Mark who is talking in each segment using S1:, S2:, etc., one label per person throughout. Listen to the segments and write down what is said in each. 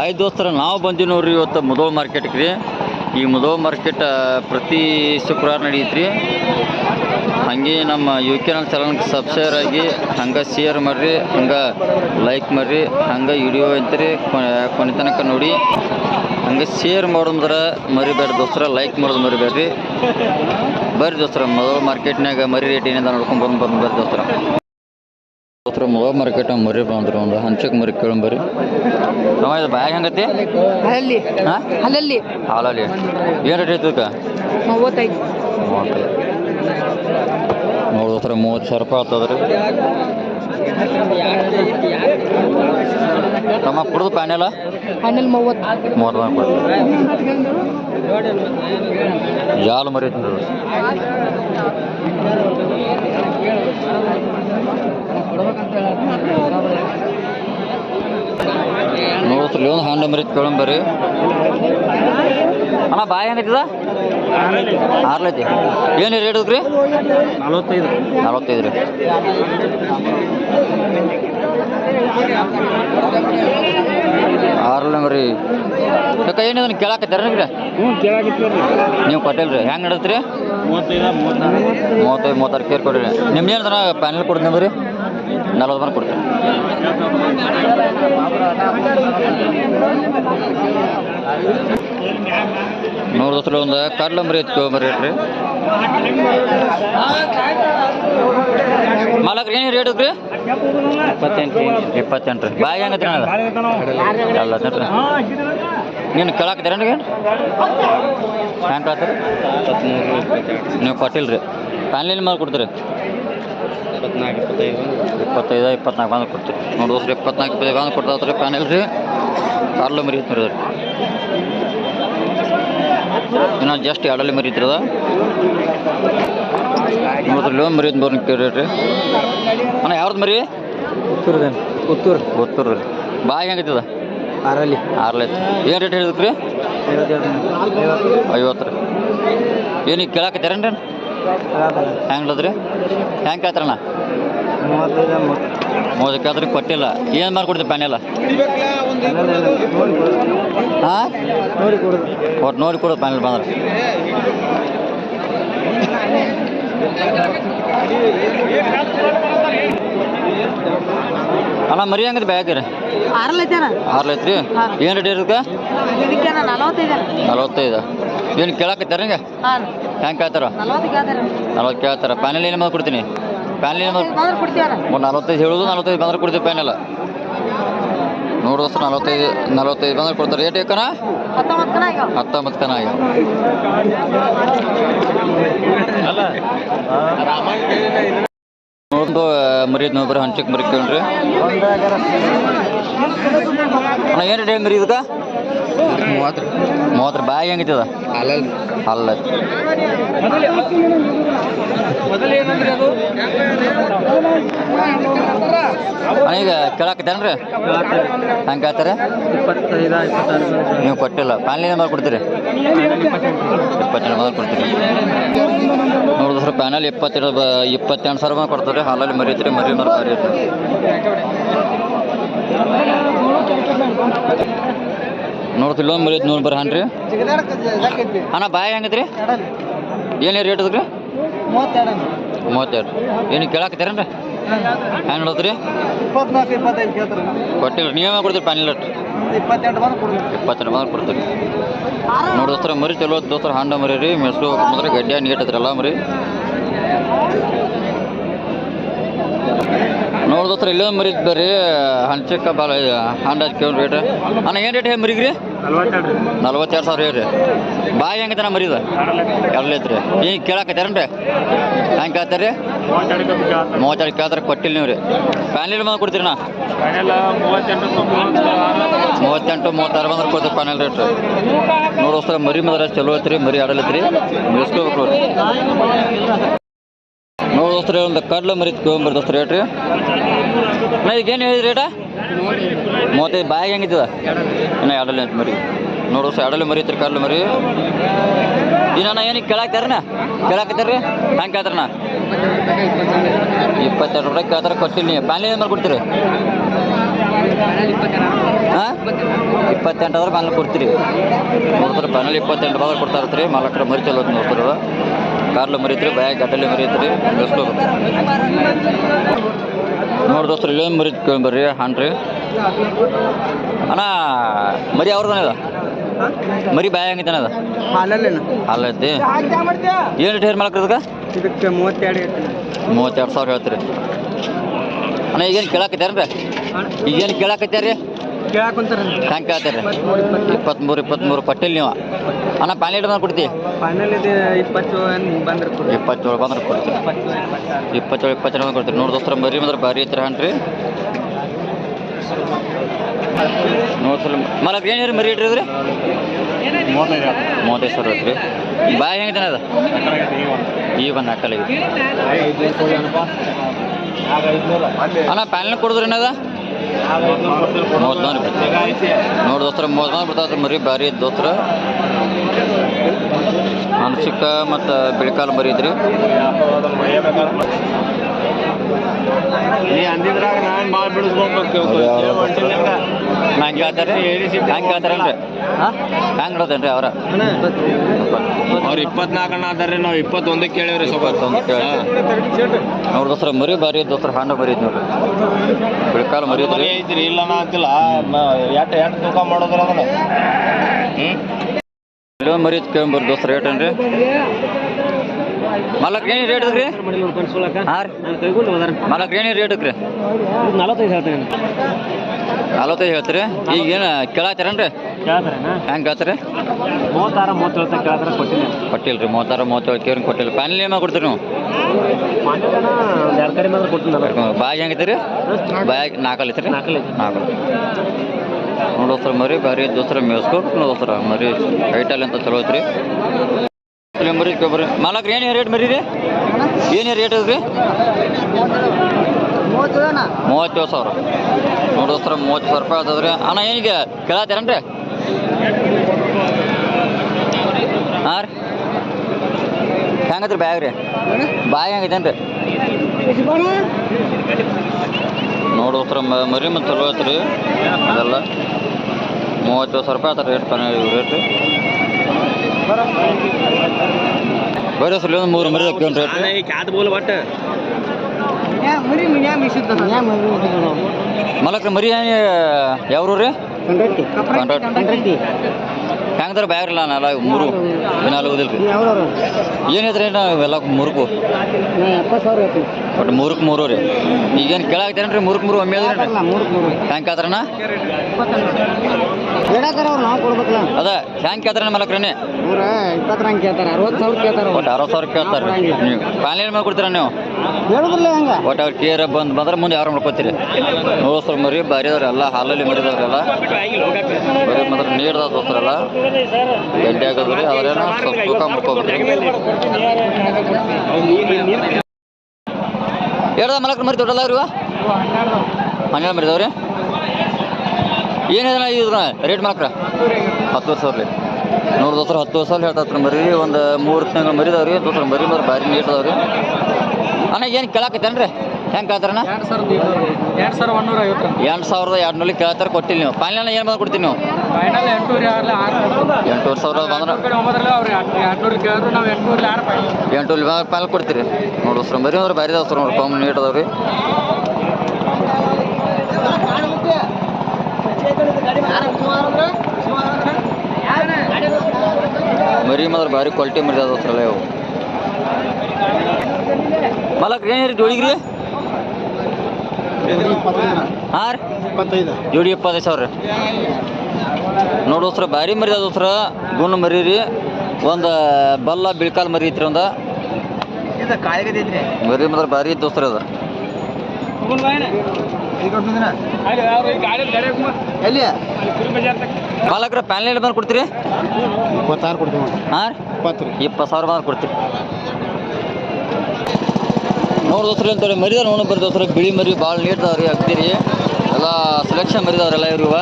S1: ಆಯ್ತು ದೋಸ್ತರ, ನಾವು ಬಂದೀವಿ ನೋಡ್ರಿ ಇವತ್ತು ಮುದೋಳ್ ಮಾರ್ಕೆಟ್ಗೆ ರೀ ಈ ಮುದೋಳ್ ಮಾರ್ಕೆಟ್ ಪ್ರತಿ ಶುಕ್ರವಾರ ನಡೆಯುತ್ತೆ ರೀ ಹಾಗೆ ನಮ್ಮ ಯು ಕೆ ನನ್ನ ಚಾನಲ್ಗೆ ಸಬ್ಸ್ಕ್ರೈಬ್ ಆಗಿ, ಹಂಗೆ ಶೇರ್ ಮಾಡಿರಿ, ಹಂಗೆ ಲೈಕ್ ಮಾಡಿರಿ, ಹಂಗೆ ವಿಡಿಯೋ ಐತ್ರಿ, ಕೊನೆ ತನಕ ನೋಡಿ. ಹಂಗೆ ಶೇರ್ ಮಾಡೋದ್ರ ಮರಿಬೇಡ ದೋಸ್ತರ ಲೈಕ್ ಮಾಡೋದು ಮರಿಬೇಡ್ರಿ. ಬರ್ರಿ ದೋಸ್ತರ ಮೊದಲು ಮಾರ್ಕೆಟ್ನಾಗ ಮರಿ ರೇಟ್ ಏನಿದೆ ನೋಡ್ಕೊಂಡು ಬಂದು ಬಂದು ಬರ್ರಿ ದೋಸ್ತರ. ಮೊದಲು ಮಾರ್ಕೆಟ್ ಮರಿ ಬಂದ್ರು ಒಂದು ಹಂಚಕ್ ಮರಿ ಬರ್ರಿ ನಮ್ಮ ಇದು ಬ್ಯಾಗ್ ಹೆಂಗತಿ?
S2: ಅಲ್ಲಿ
S1: ಹಾಂ?
S2: ಅಲ್ಲಲ್ಲಿ
S1: ಹಾಲಲ್ಲಿ ಏನು ರೇಟ್ ಐತಕ್ಕ
S2: ಮೂವತ್ತೈದು.
S1: ಮೂವತ್ತೈದು. ನೋಡಿ ದೋಸ್ತರ ಮೂವತ್ತು ಸಾವಿರ ರೂಪಾಯಿ ಆಗ್ತದ್ರಿ. ತಮ್ಮ ಕುಡ್ದು ಪ್ಯಾನೆಲ
S2: ಪ್ಯಾನೆಲ್ ಮೂವತ್ತು
S1: ಮೂವತ್ತು. ರೂಪಾಯಿ ಕೊಡ್ತೀವಿ ಜಾಲು ಮರಿ ಐತಿ ನೋಡ್ರಿ ಒಂದು ಹ್ಯಾಂಡ್ ಮರಿ ಕೇಳೋಣ ಬರ್ರಿ. ಅಣ್ಣ ಬಾಯಿ ಹೆಂಗೈತಿದ ಆರ್ಲೈತಿ. ಏನು ರೇಟ್ ರೀ
S3: ನಲವತ್ತೈದು.
S1: ನಲವತ್ತೈದು ರೀ. ಆರ್ಲ ಮರಿ ಯಾಕೆ ಏನಿದನ್ನು ಕೇಳಾಕತ್ತಾರ ನಿಮ್ಗೆ?
S3: ಹ್ಞೂ
S1: ನೀವು ಕೊಟ್ಟಿಲ್ಲ ರೀ. ಹೆಂಗೆ ನಡತ್ರಿ
S3: ಮೂವತ್ತೈದು ಮೂವತ್ತಾರು.
S1: ಮೂವತ್ತೈದು ಮೂವತ್ತಾರು ಕೇರ್ ಕೊಡಿರಿ ನಿಮ್ದು ಏನು ಪ್ಯಾನಲ್ ಕೊಡ್ತೀನಿ ರೀ ನಲ್ವತ್ತು ಬಂದು ಕೊಡ್ತೀನಿ. ನೋಡಿದ್ರೆ ಒಂದು ಕಡ್ಲ ಮರಿ ಐತಿ ಮರಿ ರೀ ಮಾಲಕ್ರಿ, ಏನು ರೇಟ್ ರೀ
S3: ಇಪ್ಪತ್ತೆಂಟು
S1: ಇಪ್ಪತ್ತೆಂಟು. ರೀ ಬಾಯಿ ಹೆಂಗತ್ರಿ ರೀ ನೀನು ಕೇಳಾಕತ್ತೀರ ನನಗೆ ಹ್ಯಾಂಗೆ ಕೇಳ್ತೀರಿ ನೀವು ಕೊಟ್ಟಿಲ್ಲ ರೀ ಆನ್ಲೈನ್ ಮೇಲೆ ಕೊಡ್ತೀರಿ.
S3: ಇಪ್ಪತ್ನಾಲ್ಕು ಇಪ್ಪತ್ತೈದು
S1: ಇಪ್ಪತ್ತೈದು ಇಪ್ಪತ್ನಾಲ್ಕು ಬಂದು ಕೊಡ್ತೀವಿ. ನೋಡಿ ದೋಸ್ರಿ ಇಪ್ಪತ್ನಾಲ್ಕು ಇಪ್ಪತ್ತೈದು ಬಂದು ಕೊಡ್ತಾವ್ರಿ ಪ್ಯಾನೆಲ್ ರೀ ಕಾರ್ಲ ಮರಿ ಐತಿ ನೋಡಿದ್ರಿ ಇನ್ನು ಜಸ್ಟ್ ಎರಡಲ್ಲಿ ಮರಿ ಐತ್ರಿ ಅದ ನೋಡಿದ್ರಿ ಲೋನ್ ಮರಿ ಐತಿ ಬರ್ನಿ ಕೇಳಿ ರೀ. ಅಣ್ಣ ಯಾವ್ದು ಮರಿ?
S3: ಪುತ್ತೂರು ಪುತ್ತೂರು
S1: ಗೊತ್ತೂರು ರೀ ಬಾಯಿ ಹೆಂಗೈತದ
S3: ಆರಲ್ಲಿ.
S1: ಆರಲ್ಲಿ ಏನು ರೇಟ್ ಹೇಳಿದ್ರಿ? ಐವತ್ತು ರೀ. ಏನೀಗ ಕೇಳಾಕತ್ತೀರೇನ್ರಿ? ಹೆಂಗೆ ಹೆಂಗ್ ಹೆಂಗೆ ಕೇಳ್ತಾರಣ್ಣ?
S3: ಮೂವತ್ತೈದು
S1: ಮೂವತ್ತು. ಕೊಟ್ಟಿಲ್ಲ. ಏನು ಮಾಡ್ಕೊಡ್ತೀವಿ ಪ್ಯಾನೆಲ್ಲ ಹಾಂ?
S3: ನೋಡಿ ಕೊಡೋದು
S1: ಒಟ್ಟು ನೋಡಿ ಕೊಡೋದು ಪ್ಯಾನೆಲ್ ಬಂದ್ರೆ. ಅಣ್ಣ ಮರಿ ಹೆಂಗದ ಬ್ಯಾಗ್ ರೀ? ಆರ್ಲೈತ್ರಿ ಏನು ರೇಟ್ ಇರುತ್ತೆ
S2: ನಲವತ್ತೈದು.
S1: ಏನು ಕೇಳಾಕತ್ತಾರ ಹಿಂಗೆ ಹೆಂಗೆ ಕೇಳ್ತಾರ?
S2: ನಲವತ್ತು ಕೇಳ್ತಾರ.
S1: ನಲ್ವತ್ತು ಕೇಳ್ತಾರ. ಪ್ಯಾನೆಲ್ ಏನು ಮಾಡಿ ಕೊಡ್ತೀನಿ? ಪ್ಯಾನಲ್ ಏನು ಒಂದು ನಲವತ್ತೈದು ಹೇಳೋದು ನಲವತ್ತೈದು ಬಂದ್ರೆ ಕೊಡ್ತೀವಿ ಪ್ಯಾನಲ್ ನೋಡು ದೋಸ್ತ ನಲವತ್ತೈದು ನಲವತ್ತೈದು ಬಂದ್ರೆ ಕೊಡ್ತಾರೆ. ರೇಟ್ ಏಕನ?
S2: ಹತ್ತೊಂಬತ್ತು ಕನ ಈಗ
S1: ಒಂದು ಮರಿ ಒಬ್ಬರು ಹಂಚಕ್ಕೆ ಮರಿ ಕೇಳ್ರಿ ಅಣ್ಣ, ಏನು ರೇಟ್ ಮರಿ ಇದಕ್ಕೆ?
S3: ಮೂವತ್ತು
S1: ಮೂವತ್ತು ಬಾಯಿ ಹೆಂಗೈತದ
S3: ಅಲ್ಲ.
S1: ಅಲ್ಲ ಅಣ್ಣ ಈಗ ಕೇಳಾಕತ್ತೇನ್ರಿ ಹೆಂಗೆ ಕೇಳ್ತಾರೆ? ನೀವು ಕೊಟ್ಟಿಲ್ಲ. ಪ್ಯಾನ್ಲಿನ ಮಾಡಿ ಕೊಡ್ತೀರಿ? ಇಪ್ಪತ್ತೆರಡು ಮೊದಲು ಕೊಡ್ತೀರಿ. ನೋಡಿದ್ರೆ ಸರ್ ಪ್ಯಾನಲ್ ಇಪ್ಪತ್ತೆರಡು ಇಪ್ಪತ್ತೆಂಟು ಸಾವಿರ ಬಂದು ಕೊಡ್ತಾರೆ. ಹಾಲಲ್ಲಿ ಮರಿತೀರಿ, ಮರಿ ಮರಿ ಭಾರಿ ನೋಡ್ತಿಲ್ಲ ಮರಿ ನೋಡಿ ಬರ್ರಿ ಹಾನ್ರಿ. ಅಣ್ಣ, ಬಾಯಿ ಹೆಂಗೈತ್ರಿ? ಏನು ರೇಟ್ ಅದಕ್ಕೆ ಮೂವತ್ತೆರಡು. ಏನು ಕೇಳಾಕತ್ತೀರೇನ್ರಿ ಹೆಂಗೆ ನೋಡತ್ರಿ
S3: ಇಪ್ಪತ್ನಾಲ್ಕು ಇಪ್ಪತ್ತೈದು ಕೇಳ್ತಾರೆ.
S1: ಕೊಟ್ಟಿಲ್ಲ. ನೀವೇ ಕೊಡ್ತೀರಿ ಪ್ಯಾನಲ್
S3: ಇಪ್ಪತ್ತೆಂಟು ಬಂದು ಕೊಡ್ತೀವಿ
S1: ಇಪ್ಪತ್ತೆಂಟು ಬಂದ್ರೆ ಕೊಡ್ತೀರಿ. ನೋಡಿ ದೋಸ್ತರ ಮರಿ ಚಲೋ ದೋಸ್ತರ ಹಾಂಡ ಮರಿ ರೀ. ಮೆಸ್ಲು ಹೋಗ್ಬೇಕಂದ್ರೆ ಗಡ್ಡೆ ನೀಟ್ ಐತ್ರಿ ಎಲ್ಲ ಮರಿ. ನೋಡಿ ಇಲ್ಲೇ ಮರಿದ್ ಬರ್ರಿ. ಹಂಚಕ್ಕ ಬಾಲ ಹಂಡ್ ಕೇಳಿ ರೇಟ್. ಅಣ್ಣ, ಏನು ರೇಟ್ ಮರಿಗೆ ರೀ
S3: ನಲ್ವತ್ತೆರಡು
S1: ಸಾವಿರ ಹೇಳ್ರಿ. ಬಾಯಿ ಹೆಂಗೈತೆ ನಾ ಮರಿದ? ಎರಡು ಐತ್ರಿ ಈಗ ಕೇಳಾಕತ್ತಾರೇನ್ರಿ ಹೆಂಗೆ ಕೇಳ್ತಾರ್ರಿ
S3: ಮೂವತ್ತೆರಡು ಕೇಳ್ತಾರೆ
S1: ಕೊಟ್ಟಿಲ್ಲ ನೀವು ರೀ ಪ್ಯಾನೆಲ್ ಬಂದು ಕೊಡ್ತೀರಿ ನಾ
S3: ಮೂವತ್ತೆಂಟು
S1: ಮೂವತ್ತಾರು ಬಂದ್ರೆ ಕೊಡ್ತೀವಿ ಪ್ಯಾನೆಲ್ ರೇಟ್ ನೋಡಿ ಹೊಸ ಮರಿ ಮದ್ರೆ ಚಲೋ ಐತ್ರಿ, ಮರಿ ಆಡಲತ್ರಿ ಮೇಸ್ಕೋಬೇಕು ನೋಡ್ರಿ. ನೋಡಿ ದೋಸ್ತ್ರಿ, ಒಂದು ಕಡ್ಲ ಮರಿ ದೋಸ್ತರ ದೋಸ್ತ್ರ ರೇಟ್ ರೀ. ನಾ ಈಗ ಏನು ಹೇಳಿದ್ರಿ ರೇಟ ಮೂವತ್ತೈದು. ಬಾಯಿಗೆ ಹೆಂಗಿದ್ದದ? ಇನ್ನು ಅಂತ ಮರಿ. ನೋಡಿ ದೋಸ್ತ ಎರಡಲ್ಲಿ ಮರಿ ಐತ್ರಿ ಕಡ್ಲ ಮರಿ. ಇನ್ನ ಏನಕ್ಕೆ ಕೇಳಾಕ್ತಾರನ ಕೇಳಾಕತ್ತಾರ ಕೇಳ್ತಾರೆ ನಾ ಇಪ್ಪತ್ತೆರಡು ರೂಪಾಯಿ ಕೇಳ್ತಾರ ಕೊಟ್ಟಿಲ್ಲ ನೀವು ಪ್ಯಾನ್ಲಿ ಏನು ಕೊಡ್ತೀರಿ? ಹಾಂ? ಇಪ್ಪತ್ತೆಂಟು ಆದ್ರೆ ಮೇಲೆ ಕೊಡ್ತೀರಿ. ನೋಡ್ತಾರೆ ಫೈನಲ್ ಇಪ್ಪತ್ತೆಂಟು ಬಾದ್ರೆ ಕೊಡ್ತಾ ಇರ್ತೀರಿ ಮಾಲಕರ ಮರಿ ಚಲೋ ನೋಡ್ತಾರೆ ಕಾರ್ಲು ಮರಿತ್ರಿ ಬ್ಯಾಗ್ ಗಟ್ಟಲಿ ಮರಿತ್ರಿ ನೋಡ್ರಿ ನೋಡಿ ದೋಸ್ತರು ಇಲ್ಲೇ ಮರಿ ಬರ್ರಿ ಹಾನ್ರಿ ಅಣ್ಣ ಮರಿ ಅವ್ರದನ ಇದು? ಮರಿ ಬಾಯ ಹಂಗಿದ್ದಾನ ಅದು ಹಾಲೈತಿ ಏನು ರೇಟ್ ಹೇರ್ ಮಾಡಕ್ರಿ ಇದಕ್ಕೆ?
S3: ಇದಕ್ಕೆ ಮೂವತ್ತೆರಡು
S1: ಮೂವತ್ತೆರಡು ಸಾವಿರ ಹೇಳ್ತೀರಿ. ಅಣ್ಣ ಈಗೇನು ಕೇಳಾಕತ್ಯಾರ ಈಗೇನು ಕೇಳಾಕತ್ಯಾರ ಹ್ಯಾಂಗೆ ಕೇಳ್ತಾರೆ. ಇಪ್ಪತ್ತ್ಮೂರು ಇಪ್ಪತ್ತ್ಮೂರು ಪಟ್ಟೆಲ್ ನೀವು. ಅಣ್ಣ ಪ್ಯಾನ್ ಹಿಡಿದು ಕೊಡ್ತಿ ಇಪ್ಪತ್ತೇಳು ಬಂದ್ರೆ ಕೊಡ್ತೀವಿ
S3: ಇಪ್ಪತ್ತು
S1: ಇಪ್ಪತ್ತೇಳು ಇಪ್ಪತ್ತೆರಡು ಬಂದ್ರೆ ಕೊಡ್ತೀವಿ ನೋಡಿ ದೋಸ್ತರ ಮರಿ ಬಂದ್ರೆ ಭಾರಿ ಐತ್ರಿ ಹಣ್ರಿ ನೋಡಿ ಸಲ ಮಲಕ್ ಏನು ಮರಿ ಇಟ್ರಿ ಅದ್ರಿ
S3: ಮೂವತ್ತೈದು
S1: ಸಾವಿರ ಐತ್ರಿ ಬಾಯಿ ಹೆಂಗಿದ್ದಾನೆ ಈ ಒಂದು ಬಂದು ಅಕ್ಕಲಿಗೆ ಅಣ್ಣ ಪ್ಯಾನ್ಲ್ ಕೊಡಿದ್ರಿ ಏನದ ಮೂವತ್ನಾಲ್ಕು ಬರ್ತೀವಿ ನೋಡಿ ದೋಸ್ತರ ಮರಿ ಭಾರಿ ಐತೆ ದೋಸ್ತರ. ಮತ್ತು ಬಿಳಿಕಾಲು ಮರಿ ಇದ್ರಿ.
S3: ನೀ ಅಂದಿದ್ರಾಗ ನಾನು
S1: ಹಂಗೆ ಹೇಳ್ತಾರೆ ಹಂಗೆ ಹಂಗೆ ಅವ್ರ?
S3: ಅವ್ರು ಇಪ್ಪತ್ನಾಲ್ಕಣ್ಣ ಅದಾರೆ ನಾವು ಇಪ್ಪತ್ತೊಂದಕ್ಕೆ ಕೇಳಿವ್ರಿ
S1: ಸ್ವಲ್ಪ. ಕೇಳಿ. ದೋಸ್ರ ಮರಿ ಬಾರಿ ದೋಸ್ರ ಹಾಂಡ ಮರಿ ಐತೆ ನೋಡ್ರಿ. ಬಿಳಿಕಾಲು ಮರಿ ಐತ್ರಿ
S3: ಇಲ್ಲ ಇಲ್ಲನ ಅಂತಿಲ್ಲ. ಎಟ್ ಎಟ್ ತೂಕ ಮಾಡೋದ್ರ ಅದನ್ನ ಹ್ಮ್?
S1: ಇಲ್ಲೊಂದು ಮರಿ ದೋಸ್ರ ದೋಸ್ತರ ಮಲ್ಲಕ್ ಏನು ರೇಟ್ ಅದ್ರಿ ಹಾಂ ರೀ. ಏನು ರೇಟ್ ರೀ
S3: ನಲವತ್ತೈದು ಹೇಳ್ತೇನೆ
S1: ನಲವತ್ತೈದು ಹೇಳ್ತೀರಿ? ಈಗ ಏನು
S3: ಕೇಳ್ತಾರೇನ?
S1: ಹೆಂಗೆ ಹೇಳ್ತೀರಿ
S3: ಮೂವತ್ತಾರ ಮೂವತ್ತೇಳು ಕೊಟ್ಟಿನಿ.
S1: ಕೊಟ್ಟಿಲ್ಲ ರೀ ಮೂವತ್ತಾರು ಮೂವತ್ತೇಳು ಕೊಟ್ಟಿಲ್ಲ ಫೈನಲ್ ಏನು ಕೊಡ್ತೀರಿ ನೀವು? ಬಾಯಿ ಹೆಂಗೈತೆ ರೀ ಬಾಯಿ ನಾಲ್ಕಲ್ಲಿ ಐತ್ರಿ?
S3: ನಾಲ್ಕಲ್ಲಿ
S1: ನೋಡೋಸ್ರ ಮರಿ ಬಾರಿ ದೋಸ್ರ ಮೇಸ್ಕೋ ನೋಡಿ ದೋಸ್ತರ ಮರಿ. ಐಟಲ್ ಅಂತ ಚಲೋ ಐತ್ರಿ ಇಲ್ಲಿ ಮರಿ ಕೊಬ್ಬರಿ. ಮಾಲಕ್ರಿ, ಏನು ರೇಟ್ ಮರಿ ರೀ ಏನು ರೇಟ್ ಅದ್ರಿ? ಮೂವತ್ತೇಳು ಸಾವಿರ. ನೋಡಿ ದೋಸ್ತರ ಮೂವತ್ತು ಸಾವಿರ ರೂಪಾಯಿ ಆಗ್ತದ್ರಿ. ಅಣ್ಣ, ಏನಿಗೆ? ಕೇಳತ್ತೀರೇನ್ರಿ? ಹಾಂ ರೀ. ಹೆಂಗತ್ರಿ ಬ್ಯಾಗ್ ರೀ ಬಾಯಿ ಹೆಂಗೈತೇನ್ರಿ ನೋಡಿ ದೋಸ್ತರ, ಮ- ಮರಿ ಮತ್ತು ಚಲೋ ಐತ್ರಿ ಅದೆಲ್ಲ ಮೂವತ್ತೇಳು ಸಾವಿರ ರೂಪಾಯಿ ಆತಾರೆ ರೇಟ್ ಪನ ರೇಟ್. ಬೇರೆ ಸಲ ಒಂದು ಮೂರು ಮರಿ ಹಾಕಿ ರೇಟ್
S3: ಕ್ಯಾತ್ ಬೋಲ್ ಬಟ್
S1: ಮಲಕ್ರ ಮರಿ ಯಾವ್ರು ರೀ? ಹೆಂಗದಾರ ಬ್ಯಾಗ್ರಿಲ್ಲ ನಾಲ ಮೂರು ದಿನಾಲು ಓದಿಲ್ಲ ರೀ ಏನು ಐತ್ರಿ ಎಲ್ಲ ಮೂರಕ್ಕೂ ಒಟ್ಟು ಮೂರಕ್ಕೆ ಮೂರು ರೀ. ಈಗೇನು ಕೇಳಾಗ್ತೇನೆ ರೀ ಮೂರಕ್ಕೆ ಮೂರು ಒಮ್ಮೆ ಅದ್ರಿ ಕೇಳ್ತಾರಣ್ಣ
S2: ನಾವು ಕೊಡ್ಬೇಕಲ್ಲ.
S1: ಅದ ಹ್ಯಾಂಗೆ ಮಲಕ್ರನೇ
S2: ಕೇಳ್ತಾರೆ ಅರವತ್ತು ಸಾವಿರ ಕೇಳ್ತಾರೆ
S1: ಒಟ್ಟು ಅರವತ್ತು ಸಾವಿರ ಕೇಳ್ತಾರೆ. ನೀವು ಪಾಲನೆ ಮೇಲೆ ಕೊಡ್ತೀರ ನೀವು?
S2: ಹೇಳುದಿಲ್ಲ ಹಂಗ.
S1: ಒಟ್ಟು ಅವ್ರ ಕೇರ್ ಬಂದು ಬಂದ್ರೆ ಮುಂದೆ ಯಾರು ಮಾಡ್ಕೋತೀರಿ? ಮರಿ ಬಾರಿ ಅದಾವ್ರಿ ಎಲ್ಲ ಹಾಲಲ್ಲಿ ಮರಿದವ್ರೆಲ್ಲ ಬರೀ ಮಾತ್ರ ನೀರ್ದ ದೋಸ್ತರಲ್ಲ. ಗಡ್ಡೆ ಆಗೋದ್ರಿ ಅವರೇನ ಸ್ವಲ್ಪ ತೂಕ ಮಾಡ್ಕೋಬೇಕು. ಹೇಳ್ದ ಮಲಕ್ರ ಮರಿ ದೊಡ್ಡಲ್ಲ ಇವ? ಹನ್ನೆರಡು ಮರಿದವ್ರಿ? ಏನಿದೆ ಇದ್ರ ರೇಟ್ ಮಲಕ್ರ ಹತ್ತುವರೆ ಸಾವಿರ ರೀ ನೋಡಿ ದೋಸ್ರ ಹತ್ತು ಸಾವಿರ ಹೇಳ್ತಾರೆ ಮರಿ ಒಂದು ಮೂರು ತಿಂಗಳು ಮರಿದವ್ರಿ ದೋಸ್ರ ಮರಿ ಮರಿ ಭಾರಿ ನೀಟ್ ಅದಾವ್ರಿ. ಅಣ್ಣ ಏನು ಕೇಳಾಕತ್ತೇನ್ರಿ? ಹೆಂಗೆ ಕೇಳ್ತಾರಣ್ಣ
S3: ಎರಡು ಸಾವಿರದ ಎರಡು ಸಾವಿರ ಒಂದೂರ ಐವತ್ತು
S1: ಎಂಟು ಸಾವಿರದ ಎರಡು ನೂಲಿ ಕೇಳ್ತಾರೆ ಕೊಟ್ಟಿಲ್ಲ ನೀವು. ಫೈನಲ್ ಏನು ಬಂದು ಕೊಡ್ತೀನಿ ನೀವು?
S3: ಫೈನಲ್ ಎಂಟೂರಿ
S1: ಸಾವಿರ ಬಂದ್ರೆ
S3: ಕಡೆ ಒಂಬತ್ತರಲ್ಲಿ ಅವ್ರು ಎಂಟುನೂರು ಕೇಳಿದ್ರು ನಾವು ಎಂಟುನೂರಲ್ಲಿ ಫೈನಲ್
S1: ಎಂಟು ಫೈನಲ್ ಕೊಡ್ತೀರಿ. ನೋಡಿ ದೋಸ್ರ ಮರಿ ಅಂದ್ರೆ ಭಾರಿ ದೋಸ್ರ ನೋಡಿ ಕಾಮನ್ ನೀಟ್ ಅದಾವ್ರಿ. ಮರಿ ಮಾತ್ರ ಭಾರಿ ಕ್ವಾಲಿಟಿ ಮರಿ ಅದ ಇವು ಮಲಕ್ ಏನು ರೀ ಜೋಡಿಗ್ರಿ? ಹಾಂ ರೀ. ಜೋಡಿ ಇಪ್ಪತ್ತೈದು ಸಾವಿರ ನೋಡೋಸ್ರ ಭಾರಿ ಮರಿ ಅದ ದೋಸ್ರ ಗುಣ ಮರಿ ರೀ. ಒಂದು ಬಲ್ಲ ಬಿಳ್ಕಾಲ್ ಮರಿ ಐತ್ರಿ ಒಂದು. ಮರಿ ಮಾತ್ರ ಭಾರಿ ಐತ್ ದೋಸ್ರ ಅದ.
S3: ಎಲ್ಲಿ
S1: ಮಾಲಕ್ರ ಎಲ್ಲಿ ಬಂದು ಕೊಡ್ತೀರಿ?
S3: ಇಪ್ಪತ್ತಾರು ಕೊಡ್ತೀವಿ
S1: ಹಾಂ?
S3: ಇಪ್ಪತ್ತು ರೀ.
S1: ಇಪ್ಪತ್ತು ಸಾವಿರ ಬಂದು ಕೊಡ್ತೀರಿ. ನೋಡಿ ದೋಸ್ರಿ ಅಂತಾರೆ ಮರಿದ ನೋಡ ಬರ್ರಿ ದೋಸ್ರ ಬಿಳಿ ಮರಿ ಭಾಳ ನೀಡ್ತಾವ್ರಿ ಹಾಕ್ತೀರಿ. ಎಲ್ಲ ಸೆಲೆಕ್ಷನ್ ಮರಿದವ್ರೆಲ್ಲ ಇರುವ ಇವ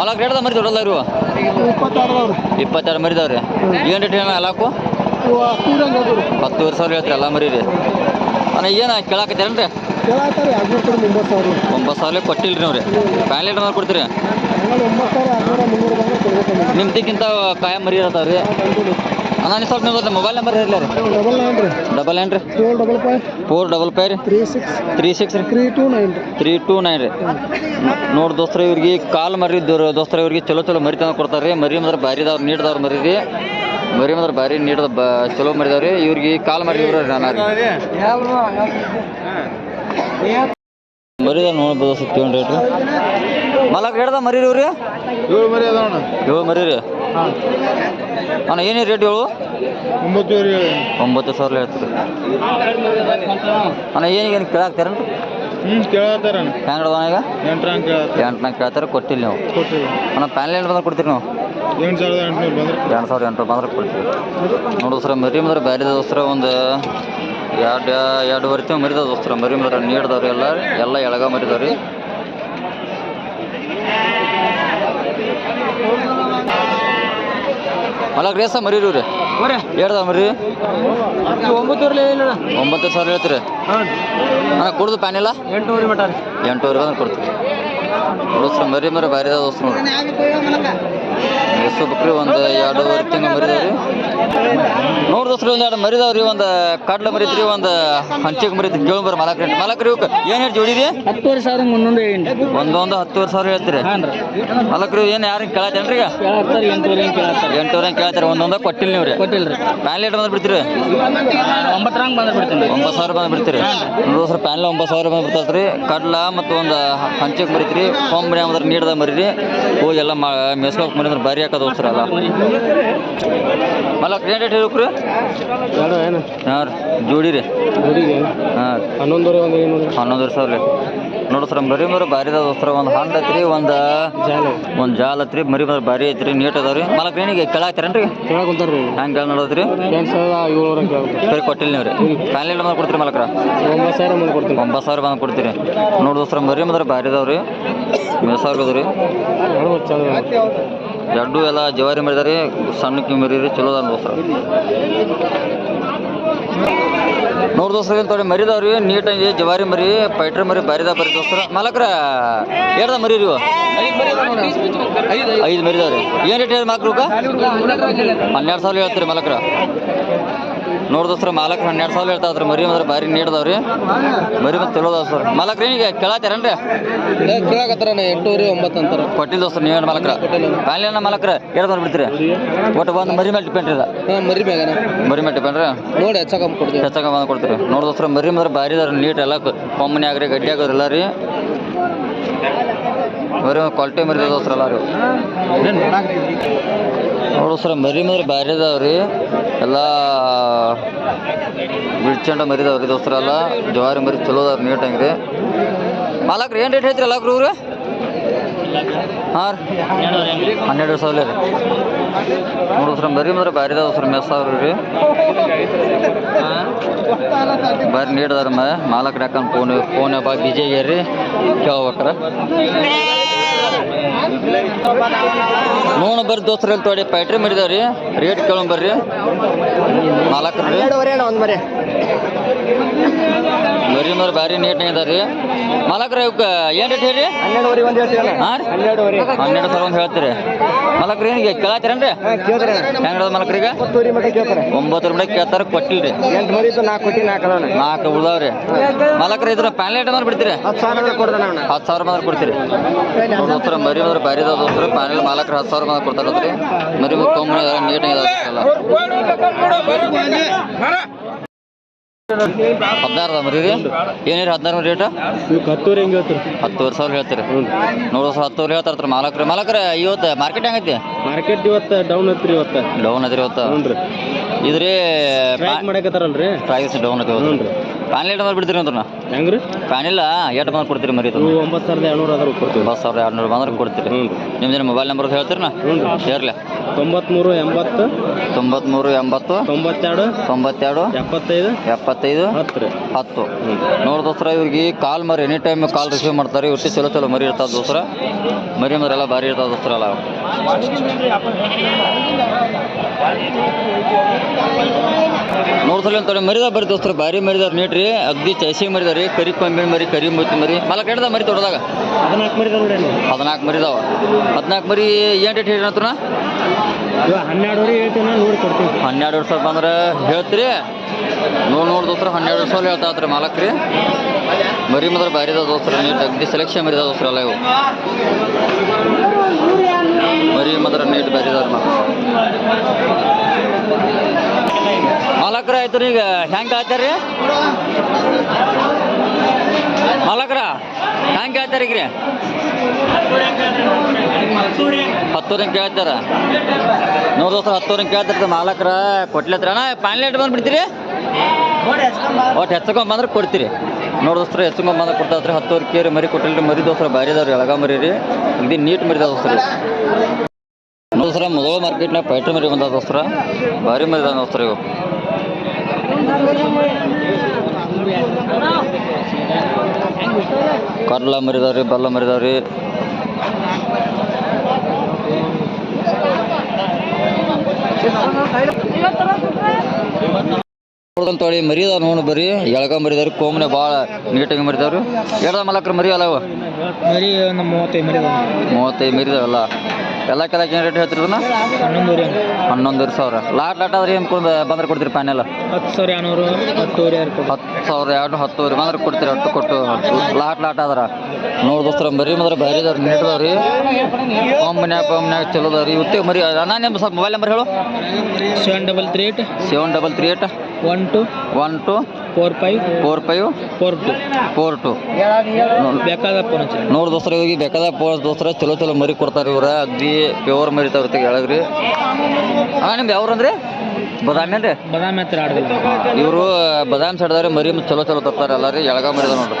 S1: ಮಲಕ್ ರೇಟ್ದ ಮರಿ ದೊಡ್ಡಲ್ಲ ಇರುವ
S3: ಇಪ್ಪತ್ತಾರು
S1: ಮರಿದವ್ರಿ ಏನು ರೇಟ್ ಏನ ಎಲ್ಲಕ್ಕೂ ಹತ್ತುವರೆ ಸಾವಿರ ಹೇಳ್ತೀರಿ ಎಲ್ಲ ಮರಿ ರೀ ಅಣ್ಣ ಏನು ಕೇಳಾಕತ್ತೀರೇನ್ರಿ?
S2: ಒಂಬತ್ತು ಸಾವಿರ.
S1: ಒಂಬತ್ತು ಸಾವಿರ ಕೊಟ್ಟಿಲ್ಲ ರೀ ಅವ್ರಿ. ಲೀಟರ್ ಮೇಲೆ ಕೊಡ್ತೀರಿ?
S2: ಒಂಬತ್ತು ಸಾವಿರ ಎರಡ್ನೂರ ಮುನ್ನೂರು ಬಂದ್ರೆ ಕೊಡ್ಬೇಕು
S1: ನಿಮ್ದಕ್ಕಿಂತ ಕಾಯಂ ಮರಿ ಇರ್ತಾವ ರೀ ಅಣ್ಣ ನೀವು ಸ್ವಲ್ಪ ನಿಮ್ದು ಮೊಬೈಲ್ ನಂಬರ್ ಇರಲ್ಲ ರೀ
S2: ಡಬಲ್ ನೈನ್ ರೀ.
S1: ಡಬಲ್ ನೈನ್ ರೀ.
S2: Four double five.
S1: Four double five ರೀ.
S2: Three six.
S1: ತ್ರೀ ಸಿಕ್ಸ್ ರೀ.
S2: ತ್ರೀ ಟೂ ನೈನ್ ರೀ.
S1: ತ್ರೀ ಟೂ ನೈನ್ ರೀ. ನೋಡಿ ದೋಸ್ತರ ಇವ್ರಿಗೆ ಕಾಲ್ ಮರಿ ದೋಸ್ತರ ಇವ್ರಿಗೆ ಚಲೋ ಚಲೋ ಮರಿ ತಂದು ಕೊಡ್ತಾರೆ. ರೀ ಮರಿ ಅಂದ್ರೆ ಭಾರಿ ಇದಾವ್ರು ನೀಡ್ದವ್ರು ಮರಿ ರೀ. ಮರಿ ಅಂದ್ರೆ ಭಾರಿ ನೀಡ್ದ ಬ ಚಲೋ ಮರಿದವ್ರಿ ಇವ್ರಿಗೆ ಕಾಲ್ ಮರಿ ಇವ್ರ ನಾನು ಮರಿದ ನೋಡ್ಬೋದು ಸಿಕ್ತೀವಿ ರೇಟ್ ಮಲಕ್ ಹೇಳ್ದ ಮರೀರಿ ಇವ್ರಿ
S3: ಏಳು ಮರಿ ಅದ
S1: ಏಳು ಮರಿ ರೀ ಅಣ್ಣ ಏನೇ ರೇಟ್ ಏಳು?
S3: ಒಂಬತ್ತು
S1: ಒಂಬತ್ತು ಸಾವಿರ ಹೇಳ್ತೀರಿ. ಅಣ್ಣ ಏನಿಗೆ ಏನು ಕೇಳಾಕ್ತಾರೇನು
S3: ಹ್ಞೂ
S1: ಈಗ?
S3: ಎಂಟ್ರಂಗೆ ಕೇಳತ್ತಾರ.
S1: ಕೇಳ್ತಾರೆ ಕೊಟ್ಟಿಲ್ಲ ನೀವು. ಅಣ್ಣ ಪ್ಯಾನಲ್ ಏನು ಬಂದ್ರೆ ಕೊಡ್ತೀರಿ ನೀವು?
S3: ಎಂಟು ಸಾವಿರದ ಎಂಟುನೂರು ಬಂದ್ರೆ
S1: ಎರಡು ಸಾವಿರ ಎಂಟು ಬಂದ್ರೆ ಕೊಡ್ತೀವಿ. ನೋಡು ಸರ ಮರಿ ಬಂದ್ರೆ ಬ್ಯಾರೆ ದೋಸ್ತರ ಒಂದು ಎರಡು ಎರಡುವರೆ ತಿಂಗಳು ಮರಿದ ದೋಸ್ತರ ಮರಿ ಮರ ನೀಡ್ದವ್ರಿ ಎಲ್ಲ ಎಲ್ಲ ಎಳಗ ಮರಿದವ್ರಿ. ಮಲಗ ರೇಸ ಮರೀರಿ ರೀ ಹೇಳ್ದ ಮರಿ. ಒಂಬತ್ತು ಸಾವಿರ ಹೇಳ್ತೀರಿ?
S2: ಹಾಂ.
S1: ಕುಡ್ದು ಪ್ಯಾನ್ ಇಲ್ಲ?
S2: ಎಂಟೂವರೆ ಮಟ ರೀ
S1: ಎಂಟೂವರೆ ಬಂದ್ರೆ ಕೊಡ್ತೀವಿ. ದೋಸ್ತರ ಮರಿ ಮರ ಬ್ಯಾರೆ ದೋಸ್ತ ನೋಡ್ರಿ. ಎಷ್ಟು ಬಕ್ರಿ ಒಂದು ಎರಡೂವರೆ ತಿಂಗಳು ಮರಿದವ್ರಿ. ನೋಡ್ ದಿವಸಗಳು ಒಂದು ಎರಡು ಮರಿದವ್ರಿ ಒಂದು ಕಡ್ಲ ಮರಿತ್ರಿ ಒಂದು ಹಂಚಿಗೆ ಮರಿತ್ರಿ ಕೇಳು ಬರ್ರಿ ಮಲಕ್ರಿ ಮಲಕ್ರಿ ಇವಕ್ಕೆ ಏನು ಹೇಳಿ ಜೋಡಿರಿ?
S2: ಹತ್ತುವರೆ ಸಾವಿರ ಮುನ್ನೂರು
S1: ಒಂದೊಂದು ಹತ್ತುವರೆ ಸಾವಿರ ಹೇಳ್ತೀರಿ. ಮಲಕ್ರಿ ಏನು ಯಾರು ಕೇಳತ್ತೇನ್ರಿ ಈಗ?
S2: ಎಂಟೂವರೆ
S1: ಕೇಳ್ತಾರೆ ಒಂದೊಂದು ಕೊಟ್ಟಿಲ್ಲ ನೀವು ರೀ
S2: ಕೊಟ್ಟಿಲ್ಲ ರೀ.
S1: ಪ್ಯಾನ್ ಲೀಟರ್ ಬಂದು ಬಿಡ್ತೀರಿ.
S2: ಒಂಬತ್ತರಂಗೆ ಬಿಡ್ತೀನಿ
S1: ಒಂಬತ್ತು ಸಾವಿರ ಬಂದು ಬಿಡ್ತೀರಿ. ನೋಡು ಪ್ಯಾನ್ಲ ಒಂಬತ್ತು ಸಾವಿರ ಬಂದು ಬಿಡ್ತೈತೆ ರೀ ಕಡ್ಲ ಮತ್ತು ಒಂದು ಹಂಚಿಗೆ ಮರಿತ್ರಿ ಕೊಂಬರಿ ಅಂದ್ರೆ ನೀಡದ ಮರಿರಿ. ಹೋಗಿ ಎಲ್ಲ ಮೆಸ್ಕೋಕ್ ಮರಿ ಅಂದ್ರೆ ಬಾರಿ ಹಾಕೋದು ಹೋಸ್ರ ಅಲ್ಲ? ಅಲ್ಲ ಏನು ರೇಟ್
S2: ಎರಡು ಏನು?
S1: ಹಾಂ ರೀ ಜೋಡಿ ರೀ ಹಾಂ
S2: ಹನ್ನೊಂದು
S1: ಹನ್ನೊಂದುವರೆ ಸಾವಿರ ರೀ. ನೋಡ್ರಿ ಸರ್ ಮರಿ ಮರ ಭಾರಿ ಅದಾವ ಸರ್ ಒಂದು ಹಣ್ಣು ಐತ್ರಿ ಒಂದು ಒಂದು ಜಾಲ ಐತ್ರಿ ಮರಿ ಮರ ಭಾರಿ ಐತ್ರಿ ನೀಟ್ ಅದಾವ ರೀ. ಮಲಕ್ ಏನಿಗೆ
S2: ಕೆಳ
S1: ಹೆಂಗೆ ಕೇಳಿ ನೋಡೋದ್ರಿ ಸರಿ ಕೊಟ್ಟಿಲ್ಲ ನೀವು ರೀ ಫ್ಯಾನ್ಲಿ ಬಂದು ಕೊಡ್ತೀರಿ ಮಲಕ್ರ?
S2: ಒಂಬತ್ತು ಸಾವಿರ
S1: ಬಂದು ಕೊಡ್ತೀರಿ. ನೋಡಿ ಸರ್ ಮರಿ ಮದ್ರ ಭಾರಿ ಅದಾವ ರೀ. ಸಾವಿರ ಅದಾವ ರೀ.
S2: ಎರಡು
S1: ಎಲ್ಲ ಜವಾರಿ ಮರಿದಾರಿ ಸಣ್ಣಕ್ಕೆ ಮರಿ ರೀ ಚಲೋ ಅದ ದೋಸ್ತರ ನೋಡ್ ದೋಸ್ತರ ಏನು ತೊಡಿ ಮರಿದಾವ್ರಿ, ನೀಟಾಗಿ ಜವಾರಿ ಮರಿ, ಪೈಟ್ರಿ ಮರಿ, ಬಾರಿದ ಬರಿ ದೋಸ್ತರ ಮಾಲಕ್ರ, ಎರಡ ಮರಿ ರೀ ಐದು ಮರಿದಾವ್ರಿ. ಏನು ರೇಟ್ ಹೇಳಿ ಮಾಕ್ರೂಕ ಹನ್ನೆರಡು ಸಾವಿರ ಹೇಳ್ತೀರಿ ಮಾಲಕ್ರ. ನೋಡ್ ದೋಸ್ತರ ಮಾಲಕ್ ಹನ್ನೆರಡು ಸಾವಿರ ಹೇಳ್ತಾವ್ರಿ ಮರಿ ಅಂದ್ರೆ ಭಾರಿ ರೀ ಮರಿ ಮತ್ತೆ ಚಲೋ ಸರ್. ಮಾಲಕ್ರ ಈಗ ಕೇಳತ್ತಾರೇನ್ರಿ
S2: ಕೇಳಕತ್ತಾರ ಎಂಟೂವರೆ ಒಂಬತ್ತು ಅಂತಾರ.
S1: ಕೊಟ್ಟಿಲ್ಲ ದೋಸ್ತರ ನೀವೇನು ಮಾಲಕ್ರ? ಕಾಲಿನ ಮಾಲಕ್ರ ಎರಡು ಬಂದ್ಬಿಡ್ತೀರಿ? ಒಟ್ಟು ಒಂದು ಮರಿ ಮೇಲೆ ಡಿಪೆಂಡ್ ಇದೆ.
S2: ಮರಿ ಮೇಲೆ
S1: ಮರಿ ಮೇಲೆ ಡಿಪೆಂಡ್ರಿ
S2: ನೋಡಿ ಹೆಚ್ಚಾಗ ಕೊಡ್ತೀವಿ
S1: ಹೆಚ್ಚಾಗ ಬಂದು ಕೊಡ್ತೀರಿ. ನೋಡ್ ದೋಸ್ತರ ಮರಿ ಅಂದ್ರೆ ಭಾರಿ ನೀಟ್ ಎಲ್ಲ ಕೊಮ್ಮನಿ ಆಗ್ರಿ ಗಡ್ಡಿ ಆಗೋದಿಲ್ಲ ರೀ. ಮರಿ ಕ್ವಾಲಿಟಿ ಮರಿ ದೋಸ್ರ ಎಲ್ಲ ರೀ ನೋಡು ಸರ, ಮರಿ ಮರಿ ಭಾರಿ ಇದಾವ್ರಿ ಎಲ್ಲ ಬಿಡ್ಚಂಡ ಮರಿ ಅದಾವ್ರಿ ದೋಸ್ತರ, ಎಲ್ಲ ಜವಾರಿ ಮರಿ ಚಲೋ ಅದಾವ್ರಿ ನೀಟಾಗಿ ರೀ ಮಾಲಕ್ರಿ, ಏನು ರೇಟ್ ಹೇಳ್ತೀರಿ ಎಲ್ಲ ಇವ್ರು ಹಾಂ ರೀ. ಹನ್ನೆರಡು ಸಾವಿರ ರೀ. ನೋಡು ಬರೀ ಅಂದ್ರೆ ಭಾರಿ ಇದಾವ ಸರ್, ಮೆಸ್ ಅವ್ರಿ ರೀ. ಬಾರಿ ನೀಡದಾರ ಮ ಮಾಲಕ್ರ ಯಾಕಂದ್ ಫೋನ್ ಫೋನ್ ಬಾ ಬಿಜಿ ಆಗ್ಯಾರಿ. ಕೇಳ್ಬೇಕ್ರ. ನೋಡ ಬರ್ರಿ ದೋಸ್ತರ ತೋಡಿ ತೊಡಿ ಪ್ಯಾಟ್ರಿ ಮರಿದಾವ್ರಿ ರೇಟ್ ಕೇಳೋಣ ಬರ್ರಿ. ಮಾಲಕ್ರ ರೀ
S2: ಬಾರಿ ನೀಟ್ ಒಂದು
S1: ರೀ ಮಾಲಕ್ರ ಇವಕ್ಕೆ ಏನು ರೇಟ್ ಹೇಳಿ
S2: ಹನ್ನೆರಡುವರೆ ಒಂದು ಹೇಳ್ತೀರಲ್ಲ
S1: ಹಾಂ ರೀ
S2: ಹನ್ನೆರಡುವರೆ
S1: ಹನ್ನೆರಡು ಸಾವಿರ ಒಂದು ಹೇಳ್ತೀರಿ ಮಲಕ್ರಿ ಏನಿಗೆ
S2: ಹಾಂ ಕೇಳ್ತಾರೆ
S1: ಹೆಂಗ್ ಮಲಕ್ರಿಗೆ
S2: ಮಟ್ಟ ಕೇಳ್ತಾರೆ
S1: ಒಂಬತ್ತು ರೂಪಾಯಿ ಕೇಳ್ತಾರೆ ಕೊಟ್ಟಿಲ್ರಿ
S2: ಎಂಟು ಮರಿ ಇತ್ತು ನಾಲ್ಕು ಕೊಟ್ಟಿ ನಾಲ್ಕು
S1: ನಾಲ್ಕು ಉಳ್ದಾವ್ರಿ ಮಲಕ್ರ ಇದ್ರ ಪ್ಯಾನ್ಲೇಟ್ ಅಂದ್ರೆ ಬಿಡ್ತೀರಿ
S2: ಹತ್ತು ಸಾವಿರ ಕೊಡ್ತಾನೆ ಅಣ್ಣ
S1: ಹತ್ತು ಸಾವಿರ ಬಂದ್ರೆ ಕೊಡ್ತೀರಿ ದೋಸ್ತರ ಮರಿ ಅಂದ್ರೆ ಬಾರಿ ಅದಾವ ದೋಸ್ತರ ಪ್ಯಾನೆಲ್ ಮಾಲಕ್ರ ಹತ್ತು ಸಾವಿರ ಮಾತ್ರ ಕೊಡ್ತಾರ ಮರಿ ತೊಗೊಂಬ ನೀಟ್ ಅದಾವ ಹದಿನಾರು ಅದ ಮರಿ ರೀ? ಏನಿರಿ ಹದಿನಾರು ರೇಟ್?
S2: ಹತ್ತುವರೆ ಹೆಂಗೆ ಹೇಳ್ತಾರೆ.
S1: ಹತ್ತುವರೆ ಸಾವಿರ ಹೇಳ್ತೀರಿ. ನೋಡು ಸರ್ ಹತ್ತುವರೆ ಹೇಳ್ತಾರ ಮಾಲಕ್ರ. ಮಾಲಕ್ರ ಇವತ್ತು ಮಾರ್ಕೆಟ್ ಹೆಂಗೈತಿ?
S2: ಮಾರ್ಕೆಟ್ ಇವತ್ತು ಡೌನ್ ಐತ್ರಿ ಇವತ್ತು.
S1: ಡೌನ್ ಅದ್ರಿ ಇವತ್ತು?
S2: ಇದ್ರೆ ರೀ.
S1: ಇದ್ರಿ
S2: ಟ್ರ್ಯಾಕ್ ಮಾಡಕತ್ತಾರಲ್ರಿ?
S1: ಪ್ರೈಸ್ ಡೌನ್ ಅದ
S2: ಹ್ಞೂ ರೀ.
S1: ಪ್ಯಾನೆಲ್ ಬಂದ್ರೆ ಬಿಡ್ತೀರಿ ಅಂತ
S2: ಹೆಂಗ್ರಿ
S1: ಪ್ಯಾನಿಲ್ಲ ಎಟ್ ಬಂದ್ರೆ ಕೊಡ್ತೀರಿ ಮರಿ ಇದು.
S2: ಒಂಬತ್ತು ಸಾವಿರದ ಏಳ್ನೂರು ಅದಾರು ಕೊಡ್ತೀವಿ.
S1: ಒಂಬತ್ತು ಸಾವಿರದ ಎರಡುನೂರು ಬಂದ್ರೆ ಕೊಡ್ತೀರಿ.
S2: ಹ್ಞೂ ರೀ.
S1: ನಿಮ್ದೇನು ಮೊಬೈಲ್ ನಂಬರ್ ಹೇಳ್ತೀರಿ
S2: ನಾ ರೀ.
S1: ಹೇರ್ಲೆ
S2: ತೊಂಬತ್ಮೂರು ಎಂಬತ್ತು
S1: ತೊಂಬತ್ಮೂರು ಎಂಬತ್ತು
S2: ತೊಂಬತ್ತೆರಡು
S1: ತೊಂಬತ್ತೆರಡು
S2: ಎಪ್ಪತ್ತೈದು
S1: ಎಪ್ಪತ್ತೈದು
S2: ಹತ್ತು. ರೀ.
S1: ಹತ್ತು ನೋಡಿ ದೋಸ್ತರ ಇವ್ರಿಗೆ ಕಾಲ್ ಮರಿ ಎನಿ ಟೈಮ್ ಕಾಲ್ ರಿಸೀವ್ ಮಾಡ್ತಾರೆ ಇವ್ರಿಗೆ ಚಲೋ ಚಲೋ ಮರಿ ಇರ್ತಾವ ದೋಸ್ರ ಮರಿ ಮರೆಲ್ಲ ಭಾರಿ ಇರ್ತಾವೆ ದೋಸ್ರ ಎಲ್ಲ. ನೋಡ್ಸಲ್ಲ ಅಂತಾರೆ ಮರಿದ ಬರ್ರಿ ದೋಸ್ತರು ಭಾರಿ ಮರಿದಾರ ನೀಟ್ರಿ ಅಗ್ದಿ ಚೈಸಿ ಮರಿದಾರಿ ರೀ. ಕರಿ ಕೊಂಬಿನ ಮರಿ ಕರಿ ಮುತ್ತಿ ಮರಿ. ಮಲ ಹಿಡ್ದ ಮರಿ ತೊಡ್ದಾಗ
S2: ಹದಿನಾಲ್ಕು ಮರಿ
S1: ಹದಿನಾಲ್ಕು ಮರಿದಾವ. ಹದಿನಾಲ್ಕು ಮರಿ ಏನು ರೇಟ್ ಹೇಳಿ
S2: ಅಂತನ ಹನ್ನೆರಡು
S1: ಹನ್ನೆರಡು ವರ್ಷ ಬಂದ್ರೆ ಹೇಳ್ತೀರಿ. ನೋಡಿ ನೋಡಿ ದೋಸ್ತ್ರ ಹನ್ನೆರಡು ವರ್ಷ ಹೇಳ್ತಾ ಹತ್ರ ಮಾಲಕ್ ರೀ. ಮರಿ ಮಾತ್ರ ಬಾರಿದ ಇದಾವ ದೋಸ್ತ್ರ ನೀಟ್ ಅಗ್ದಿ ಸೆಲೆಕ್ಷನ್ ಮರಿದ ದೋಸ್ತ್ರ ಎಲ್ಲ ಇವು. ಮರಿ ಮಾತ್ರ ನೀಟ್ ಇದಾವ ಮಾಲಕ್ರ ಆಯ್ತು ಈಗ, ಹೆಂಗೆ ಆಯ್ತಾರ ಮಾಲಕ್ರ, ಹೆಂಗೆ ಆಯ್ತಾರ ಈಗ ರೀ ಹತ್ತೂರಂಗೆ ಕೇಳ್ತಾರ. ನೋಡಿ ದೋಸ್ತ, ಹತ್ತೂರಂಗೆ ಕೇಳ್ತಿರ್ತ ಮಾಲಕ್ರ ಕೊಟ್ಲತ್ರ ಪಾನ್ಲೇಟ್ ಬಂದ್ಬಿಡ್ತೀರಿ? ಒಟ್ಟು ಹೆಚ್ಚಕೊಂಡ್ ಬಂದ್ರೆ ಕೊಡ್ತೀರಿ. ನೋಡಿ ದೋಸ್ತರ ಹೆಚ್ಚಕೊಂಡ್ ಬಂದ್ರೆ ಕೊಡ್ತಾತ್ರಿ ಕೇರಿ ಮರಿ ಕೊಟ್ಟಿಲ್ರಿ. ಮರಿ ದೋಸ್ತರ ಬಾರಿ ಅದಾವ್ರಿ ಎಳಗ ಮರಿ ರೀ ಇದು ನೀಟ್ ಮರಿ ದೋಸ್ತರ. ದೋಸ್ತರ ಮೊದಲ ಮಾರ್ಕೆಟ್ನಾಗ ಪೈಟ್ರ್ ಮರಿ ಬಂದ ದೋಸ್ತರ ಭಾರಿ ಮರಿ ಬಂದ ದೋಸ್ತರ ಇವು. ಕರ್ಲ ಮರಿದವ್ರಿ ಬಲ್ಲ ಮರಿದವ್ರಿ ತೊಳಿ ಮರಿದಾವ ನೋಡಿ ಬರೀ. ಎಳಗ ಮರಿದಾವ್ರಿ ಕೋಮನೆ ಭಾಳ ನೀಟಾಗಿ ಮರಿದಾವ್ರಿ ಎರಡ ಮಲಕ್ರ ಮರಿ ಅಲ್ಲ
S2: ಮರಿ ಮೂವತ್ತೈದು
S1: ಮರಿದಾವಲ್ಲ ಎಲ್ಲ ಕೆಲಕ್ಕೆ ಏನು ರೇಟ್ ಹೇಳ್ತಿರೋದನ್ನ
S2: ಹನ್ನೊಂದೂವರೆ.
S1: ಹನ್ನೊಂದೂರು ಸಾವಿರ. ಲಾಟ್ ಲಾಟ್ ಆದ್ರೆ ಏನು ಬಂದ್ರೆ ಕೊಡ್ತೀರಿ ಪ್ಯಾನೆಲ್ಲ
S2: ಹತ್ತು ಸಾವಿರ ಎರಡ್ನೂರು ಹತ್ತುವರೆ
S1: ಹತ್ತು ಸಾವಿರ ಎರಡು ಹತ್ತುವರೆ ಬಂದ್ರೆ ಕೊಡ್ತೀರಿ ಅಷ್ಟು ಕೊಟ್ಟು. ಲಾಟ್ ಲಾಟ್ ಆದ್ರ. ನೋಡಿ ದೋಸ್ತರ ಮರಿ ಮಾತ್ರ ಭಾರಿ ಇದಾವ್ರಿ ರೀ ಅದಾವ್ರಿ. ಒಮ್ಮೆ ಚಲೋ ರೀ ಇವತ್ತೇ ಮರಿ ಅಣ್ಣ ನಿಮ್ಮ ಸ್ವಲ್ಪ ಮೊಬೈಲ್ ನಂಬರ್ ಹೇಳು.
S2: Seven double three eight.
S1: Seven double three eight
S2: one two.
S1: One two
S2: four five
S1: four five?
S2: Four two.
S1: Four two.
S2: ಬೇಕಾದ ಫೋನ್
S1: ನೋಡಿ ದೋಸ್ತರ ಇವಾಗ ಬೇಕಾದ ಪೋರ್ ದೋಸ್ತರ ಚಲೋ ಚಲೋ ಮರಿ ಕೊಡ್ತಾರೆ ಇವ್ರ. ಅಗ್ದಿ ಪ್ಯೂರ್ ಮರಿ ಎಳಗ್ರಿ ಹೇಳಗ್ರಿ ಹಾಂ ನಿಮ್ದು ಯಾವ್ರ ಅಂದ್ರೆ? ಬದಾಮಿ ಅಂದ್ರೆ
S2: ಬಾದಾಮಿ ಹತ್ರ ಆಡೋದಿಲ್ಲ.
S1: ಇವರು ಬದಾಮಿ ಸಡ್ದಾರೆ ಮರಿ ಚಲೋ ಚಲೋ ತರ್ತಾರೆ ಎಲ್ಲಾರಿ ಎಳಗ ಮರಿದ ನೋಡ್ರಿ.